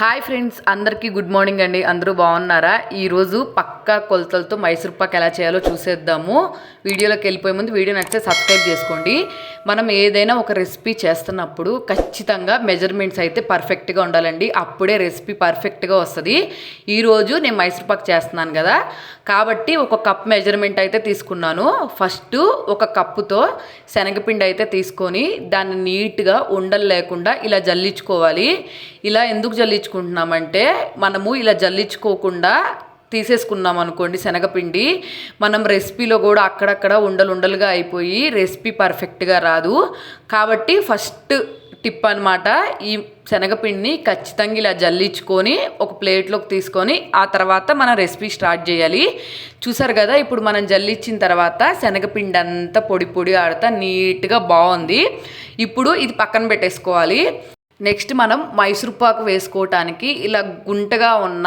Hi friends అందరికీ good morning అండి. అందరూ బాగున్నారా? ఈరోజు పక్కా కొలతలతో మైసూర్ పాక్ ఎలా చేయాలో చూసేద్దాము. వీడియోలోకి వెళ్ళిపోయే ముందు వీడియో నచ్చితే సబ్స్క్రైబ్ చేసుకోండి. మనం ఏదైనా ఒక రెసిపీ చేస్తున్నప్పుడు ఖచ్చితంగా మెజర్మెంట్స్ అయితే పర్ఫెక్ట్గా ఉండాలండి. అప్పుడే రెసిపీ పర్ఫెక్ట్గా వస్తుంది. ఈరోజు నేను మైసూర్ పాక్ చేస్తున్నాను కదా. కాబట్టి ఒక కప్ మెజర్మెంట్ అయితే తీసుకున్నాను. ఫస్ట్ ఒక కప్పుతో శనగపిండి అయితే తీసుకొని దాన్ని నీట్గా ఉండలు లేకుండా ఇలా జల్లించుకోవాలి. ఇలా ఎందుకు తెచ్చుకుంటున్నామంటే మనము ఇలా జల్లించుకోకుండా తీసేసుకున్నాం అనుకోండి శనగపిండి మనం రెసిపీలో కూడా అక్కడక్కడ ఉండలు ఉండలుగా అయిపోయి రెసిపీ పర్ఫెక్ట్గా రాదు. కాబట్టి ఫస్ట్ టిప్ అనమాట ఈ శనగపిండిని ఖచ్చితంగా ఇలా జల్లించుకొని ఒక ప్లేట్లోకి తీసుకొని ఆ తర్వాత మనం రెసిపీ స్టార్ట్ చేయాలి. చూసారు కదా ఇప్పుడు మనం జల్లించిన తర్వాత శనగపిండి అంతా పొడి పొడి ఆడుతా నీట్గా బాగుంది. ఇప్పుడు ఇది పక్కన పెట్టేసుకోవాలి. నెక్స్ట్ మనం మైసూర్ పాకు వేసుకోవటానికి ఇలా గుంటగా ఉన్న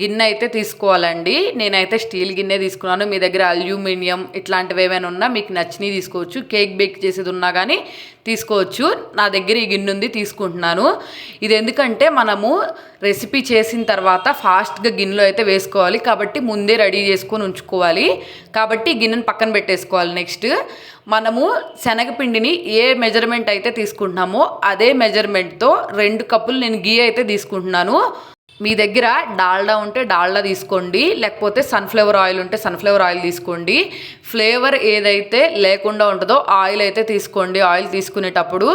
గిన్నె అయితే తీసుకోవాలండి. నేనైతే స్టీల్ గిన్నె తీసుకున్నాను. మీ దగ్గర అల్యూమినియం ఇట్లాంటివి ఏమైనా ఉన్నా మీకు నచ్చినవి తీసుకోవచ్చు. కేక్ బేక్ చేసేది ఉన్నా కానీ తీసుకోవచ్చు. నా దగ్గర ఈ గిన్నె ఉంది తీసుకుంటున్నాను. ఇది ఎందుకంటే మనము రెసిపీ చేసిన తర్వాత ఫాస్ట్గా గిన్నెలో అయితే వేసుకోవాలి. కాబట్టి ముందే రెడీ చేసుకొని ఉంచుకోవాలి. కాబట్టి గిన్నెను పక్కన పెట్టేసుకోవాలి నెక్స్ట్. మనము శనగపిండిని ఏ మెజర్మెంట్ అయితే తీసుకుంటున్నామో అదే మెజర్మెంట్తో రెండు కప్పులు నేను గీ అయితే తీసుకుంటున్నాను. మీ దగ్గర డాల్డా ఉంటే డాల్డా తీసుకోండి లేకపోతే సన్ఫ్లవర్ ఆయిల్ ఉంటే సన్ఫ్లవర్ ఆయిల్ తీసుకోండి. ఫ్లేవర్ ఏదైతే లేకుండా ఉంటుందో ఆయిల్ అయితే తీసుకోండి. ఆయిల్ తీసుకునేటప్పుడు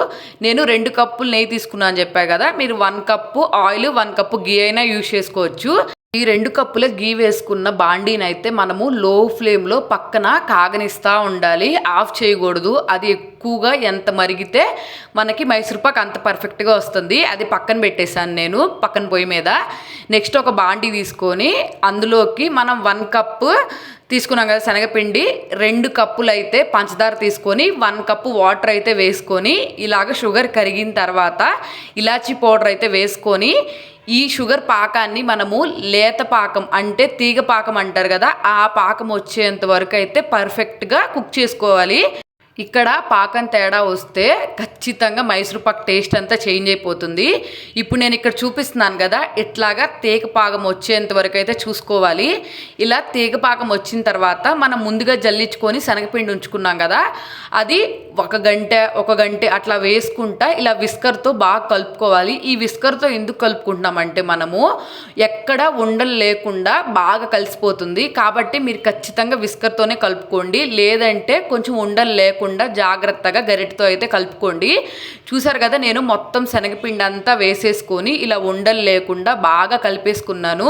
నేను రెండు కప్పులు నెయ్యి తీసుకున్నాను అని చెప్పా కదా మీరు one cup oil one cup ghee అయినా యూజ్ చేసుకోవచ్చు. ఈ రెండు కప్పుల గీ వేసుకున్న బాండీని అయితే మనము లో ఫ్లేమ్లో పక్కన కాగనిస్తూ ఉండాలి. ఆఫ్ చేయకూడదు. అది ఎక్కువగా ఎంత మరిగితే మనకి మైసూర్పాక్ అంత పర్ఫెక్ట్గా వస్తుంది. అది పక్కన పెట్టేశాను నేను పక్కన పొయ్యి మీద. నెక్స్ట్ ఒక బాండీ తీసుకొని అందులోకి మనం వన్ కప్పు తీసుకున్నాం కదా శనగపిండి రెండు కప్పులు అయితే పంచదార తీసుకొని వన్ కప్పు వాటర్ అయితే వేసుకొని ఇలాగ షుగర్ కరిగిన తర్వాత ఇలాచీ పౌడర్ అయితే వేసుకొని ఈ షుగర్ పాకాన్ని మనము లేత పాకం అంటే తీగ పాకం అంటారు కదా ఆ పాకం వచ్చేంత వరకు అయితే పర్ఫెక్ట్గా కుక్ చేసుకోవాలి. ఇక్కడ పాకం తేడా వస్తే ఖచ్చితంగా మైసూర్ పాక్ టేస్ట్ అంతా చేంజ్ అయిపోతుంది. ఇప్పుడు నేను ఇక్కడ చూపిస్తున్నాను కదా ఇట్లాగా తీగ పాకం వచ్చేంత వరకు అయితే చూసుకోవాలి. ఇలా తీగ పాకం వచ్చిన తర్వాత మనం ముందుగా జల్లించుకొని శనగపిండి ఉంచుకున్నాం కదా అది ఒక గంట ఒక గంట అట్లా వేసుకుంటా ఇలా విస్కర్తో బాగా కలుపుకోవాలి. ఈ విస్కర్తో ఎందుకు కలుపుకుంటున్నామంటే మనము ఎక్కడ ఉండలు లేకుండా బాగా కలిసిపోతుంది. కాబట్టి మీరు ఖచ్చితంగా విస్కర్తోనే కలుపుకోండి. లేదంటే కొంచెం ఉండలు లేకుండా జాగ్రత్తగా గరిటతో అయితే కలుపుకోండి. చూసారు కదా నేను మొత్తం శనగపిండి అంతా వేసేసుకొని ఇలా ఉండలు లేకుండా బాగా కలిపేసుకున్నాను.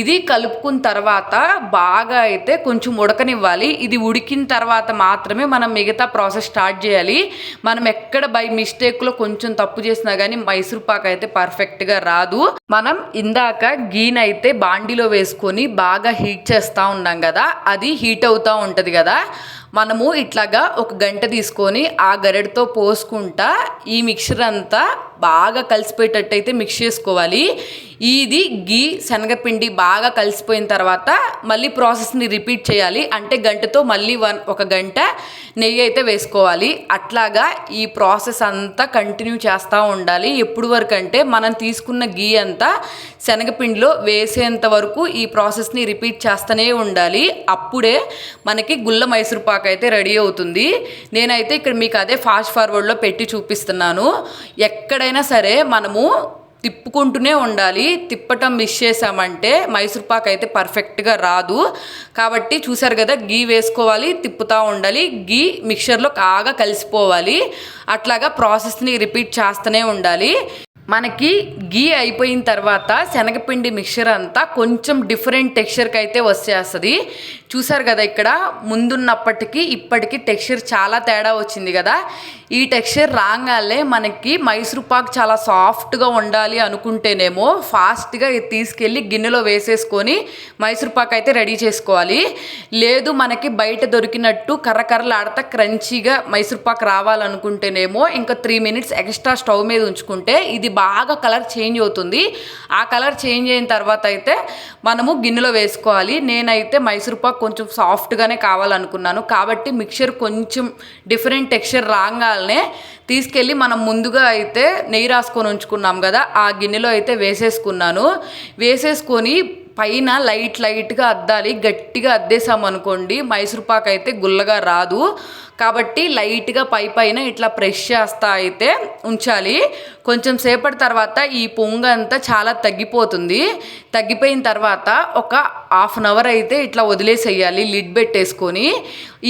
ఇది కలుపుకున్న తర్వాత బాగా అయితే కొంచెం ఉడకనివ్వాలి. ఇది ఉడికిన తర్వాత మాత్రమే మనం మిగతా ప్రాసెస్ స్టార్ట్ చేయాలి. మనం ఎక్కడ బై మిస్టేక్లో కొంచెం తప్పు చేసినా కానీ మైసూర్ పాక్ అయితే పర్ఫెక్ట్గా రాదు. మనం ఇందాక గీనైతే బాండీలో వేసుకొని బాగా హీట్ చేస్తూ ఉన్నాం కదా అది హీట్ అవుతూ ఉంటుంది కదా. మనము ఇట్లాగా ఒక గంట తీసుకొని ఆ గరెడతో పోసుకుంటా ఈ మిక్చర్ అంతా బాగా కలిసిపోయేటట్టు అయితే మిక్స్ చేసుకోవాలి. ఇది గీ శనగపిండి బాగా కలిసిపోయిన తర్వాత మళ్ళీ ప్రాసెస్ని రిపీట్ చేయాలి. అంటే గంటతో మళ్ళీ వన్ ఒక గంట నెయ్యి అయితే వేసుకోవాలి. అట్లాగా ఈ ప్రాసెస్ అంతా కంటిన్యూ చేస్తూ ఉండాలి. ఎప్పుడు వరకు అంటే మనం తీసుకున్న గీ అంతా శనగపిండిలో వేసేంత వరకు ఈ ప్రాసెస్ని రిపీట్ చేస్తూనే ఉండాలి. అప్పుడే మనకి గుల్ల మైసూర్ పాక్ అయితే రెడీ అవుతుంది. నేనైతే ఇక్కడ మీకు అదే ఫాస్ట్ ఫార్వర్డ్లో పెట్టి చూపిస్తున్నాను. ఎక్కడైనా సరే మనము తిప్పుకుంటూనే ఉండాలి. తిప్పటం మిస్ చేసామంటే మైసూర్ పాక్ అయితే పర్ఫెక్ట్గా రాదు. కాబట్టి చూసారు కదా గీ వేసుకోవాలి తిప్పుతూ ఉండాలి. గీ మిక్చర్లో కాగా కలిసిపోవాలి. అట్లాగా ప్రాసెస్ని రిపీట్ చేస్తూనే ఉండాలి. మనకి గీ అయిపోయిన తర్వాత శనగపిండి మిక్చర్ అంతా కొంచెం డిఫరెంట్ టెక్స్చర్కి అయితే వచ్చేస్తుంది. చూసారు కదా ఇక్కడ ముందున్నప్పటికీ ఇప్పటికీ టెక్స్చర్ చాలా తేడా వచ్చింది కదా. ఈ టెక్స్చర్ రాగానే మనకి మైసూర్ పాక్ చాలా సాఫ్ట్గా ఉండాలి అనుకుంటేనేమో ఫాస్ట్గా తీసుకెళ్ళి గిన్నెలో వేసేసుకొని మైసూర్ పాక్ అయితే రెడీ చేసుకోవాలి. లేదు మనకి బయట దొరికినట్టు కర్రకర్రలాడతా క్రంచీగా మైసూర్ పాక్ రావాలనుకుంటేనేమో ఇంకా త్రీ మినిట్స్ ఎక్స్ట్రా స్టవ్ మీద ఉంచుకుంటే ఇది బాగా కలర్ చేంజ్ అవుతుంది. ఆ కలర్ చేంజ్ అయిన తర్వాత అయితే మనము గిన్నెలో వేసుకోవాలి. నేనైతే మైసూర్ పాక్ కొంచెం సాఫ్ట్గానే కావాలనుకున్నాను. కాబట్టి మిక్చర్ కొంచెం డిఫరెంట్ టెక్స్చర్ రాగానే తీసుకెళ్ళి మనం ముందుగా అయితే నెయ్యి రాసుకొని ఉంచుకున్నాం కదా ఆ గిన్నెలో అయితే వేసేసుకున్నాను. వేసేసుకొని పైన లైట్ లైట్గా అద్దాలి గట్టిగా అద్దేసాం అనుకోండి మైసూర్ పాక్ అయితే గుల్లగా రాదు. కాబట్టి లైట్గా పై పైన ఇట్లా ప్రెష్ చేస్తా అయితే ఉంచాలి. కొంచెం సేపటి తర్వాత ఈ పొంగ అంతా చాలా తగ్గిపోతుంది. తగ్గిపోయిన తర్వాత ఒక హాఫ్ అన్ అవర్ అయితే ఇట్లా వదిలేసేయాలి లిడ్ పెట్టేసుకొని.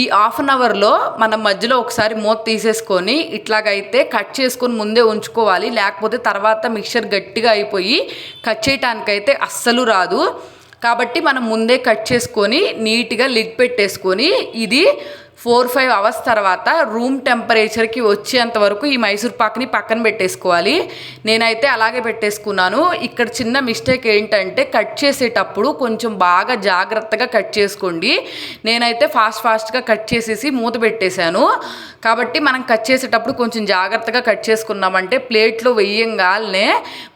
ఈ హాఫ్ అన్ అవర్లో మనం మధ్యలో ఒకసారి మూత తీసేసుకొని ఇట్లాగైతే కట్ చేసుకొని ముందే ఉంచుకోవాలి. లేకపోతే తర్వాత మిక్చర్ గట్టిగా అయిపోయి కట్ చేయటానికైతే అస్సలు రాదు. కాబట్టి మనం ముందే కట్ చేసుకొని నీట్గా లిడ్ పెట్టేసుకొని ఇది ఫోర్ ఫైవ్ అవర్స్ తర్వాత రూమ్ టెంపరేచర్కి వచ్చేంత వరకు ఈ మైసూర్ పాక్ని పక్కన పెట్టేసుకోవాలి. నేనైతే అలాగే పెట్టేసుకున్నాను. ఇక్కడ చిన్న మిస్టేక్ ఏంటంటే కట్ చేసేటప్పుడు కొంచెం బాగా జాగ్రత్తగా కట్ చేసుకోండి. నేనైతే ఫాస్ట్ ఫాస్ట్గా కట్ చేసేసి మూత పెట్టేశాను. కాబట్టి మనం కట్ చేసేటప్పుడు కొంచెం జాగ్రత్తగా కట్ చేసుకున్నామంటే ప్లేట్లో వెయ్యంగానే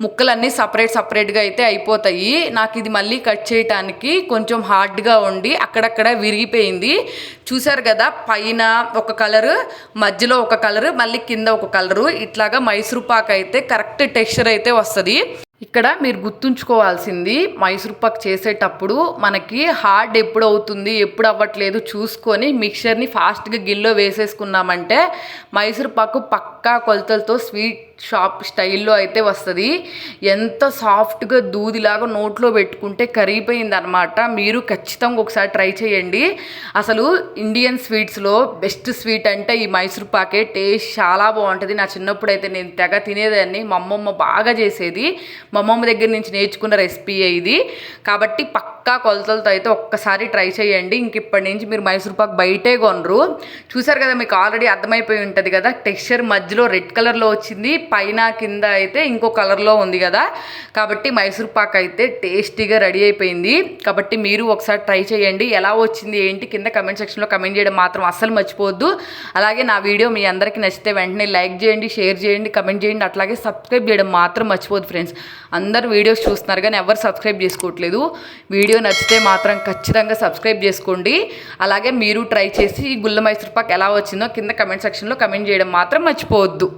ముక్కలన్నీ సపరేట్ సపరేట్గా అయితే అయిపోతాయి. నాకు ఇది మళ్ళీ కట్ చేయటానికి కొంచెం హార్డ్గా ఉండి అక్కడక్కడ విరిగిపోయింది. చూశారు కదా పైన ఒక కలరు మధ్యలో ఒక కలరు మళ్ళీ కింద ఒక కలరు. ఇట్లాగా మైసూర్ పాక్ అయితే కరెక్ట్ టెక్స్చర్ అయితే వస్తుంది. ఇక్కడ మీరు గుర్తుంచుకోవాల్సింది మైసూర్ పాక్ చేసేటప్పుడు మనకి హార్డ్ ఎప్పుడు అవుతుంది ఎప్పుడు అవ్వట్లేదు చూసుకొని మిక్చర్ని ఫాస్ట్గా గిల్లో వేసేసుకున్నామంటే మైసూర్ పాకు పక్కా కొలతలతో స్వీట్ షాప్ స్టైల్లో అయితే వస్తుంది. ఎంత సాఫ్ట్గా దూదిలాగా నోట్లో పెట్టుకుంటే కరిగిపోయింది అనమాట మీరు ఖచ్చితంగా ఒకసారి ట్రై చేయండి. అసలు ఇండియన్ స్వీట్స్లో బెస్ట్ స్వీట్ అంటే ఈ మైసూర్ పాకే టేస్ట్ చాలా బాగుంటుంది. నా చిన్నప్పుడు అయితే నేను తెగ తినేదాన్ని మా అమ్మమ్మ బాగా చేసేది. మా అమ్మమ్మ దగ్గర నుంచి నేర్చుకున్న రెసిపీ ఇది. కాబట్టి పక్కా కొలతలతో అయితే ఒక్కసారి ట్రై చేయండి. ఇంక ఇప్పటి నుంచి మీరు మైసూర్ పాక్ బయటే కొనరు. చూసారు కదా మీకు ఆల్రెడీ అర్థమైపోయి ఉంటుంది కదా టెక్స్చర్ మధ్యలో రెడ్ కలర్లో వచ్చింది పైన కింద అయితే ఇంకో కలర్లో ఉంది కదా. కాబట్టి మైసూర్ పాక్ అయితే టేస్టీగా రెడీ అయిపోయింది. కాబట్టి మీరు ఒకసారి ట్రై చేయండి. ఎలా వచ్చింది ఏంటి కింద కమెంట్ సెక్షన్లో కమెంట్ చేయడం మాత్రం అస్సలు మర్చిపోవద్దు. అలాగే నా వీడియో మీ అందరికీ నచ్చితే వెంటనే లైక్ చేయండి షేర్ చేయండి కమెంట్ చేయండి. అట్లాగే సబ్స్క్రైబ్ చేయడం మాత్రం మర్చిపోద్దు ఫ్రెండ్స్. అందరు వీడియోస్ చూస్తున్నారు కానీ ఎవరు సబ్స్క్రైబ్ చేసుకోవట్లేదు. వీడియో నచ్చితే మాత్రం ఖచ్చితంగా సబ్స్క్రైబ్ చేసుకోండి. అలాగే మీరు ట్రై చేసి ఈ గుల్ల మైసూర్ పాక్ ఎలా వచ్చిందో కింద కమెంట్ సెక్షన్లో కమెంట్ చేయడం మాత్రం మర్చిపోవద్దు.